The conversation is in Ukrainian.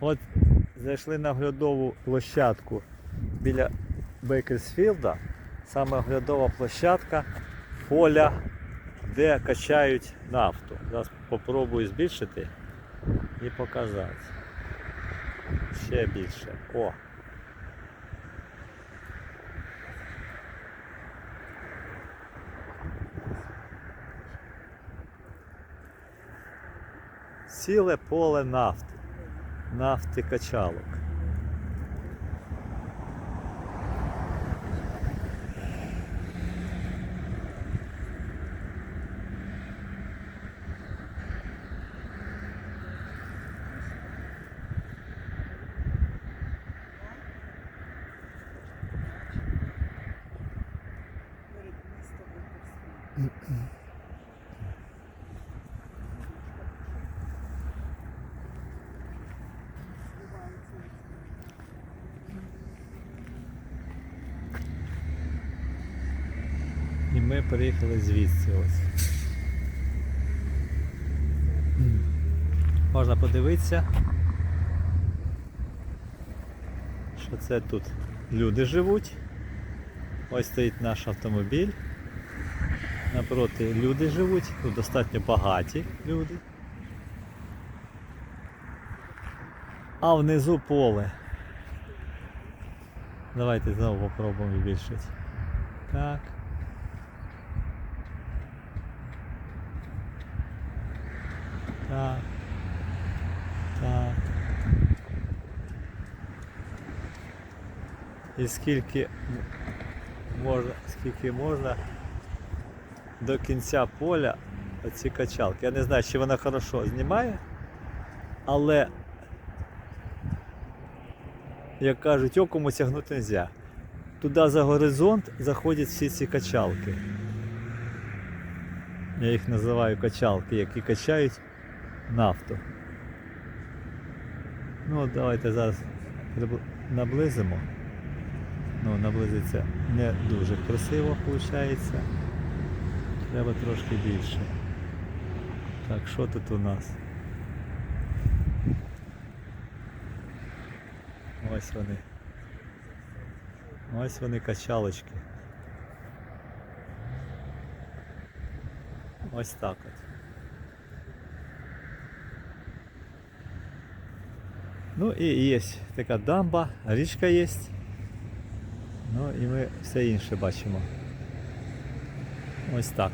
От зайшли на оглядову площадку біля Бейкерсфілда. Саме оглядова площадка поля, де качають нафту. Зараз попробую збільшити і показати. Ще більше. О! Ціле поле нафти. Нафти качалок. І ми приїхали звідси ось. Можна подивитися, що це тут люди живуть. Ось стоїть наш автомобіль. Напроти люди живуть, тут достатньо багаті люди. А внизу поле. Давайте знову попробуємо збільшити. Так. Так. Так. І скільки можна, скільки можна до кінця поля оці качалки. Я не знаю, чи вона хорошо знімає, але, як кажуть, окому тягнути не можна. Туди за горизонт заходять всі ці качалки. Я їх називаю качалки, які качають нафту. Ну, от давайте зараз наблизимо. Ну, наблизиться не дуже красиво виходить. Треба трошки більше. Так, що тут у нас? Ось вони. Ось вони качалочки. Ось так от. Ну і є така дамба, річка є. Ну і ми все інше бачимо. Ось так.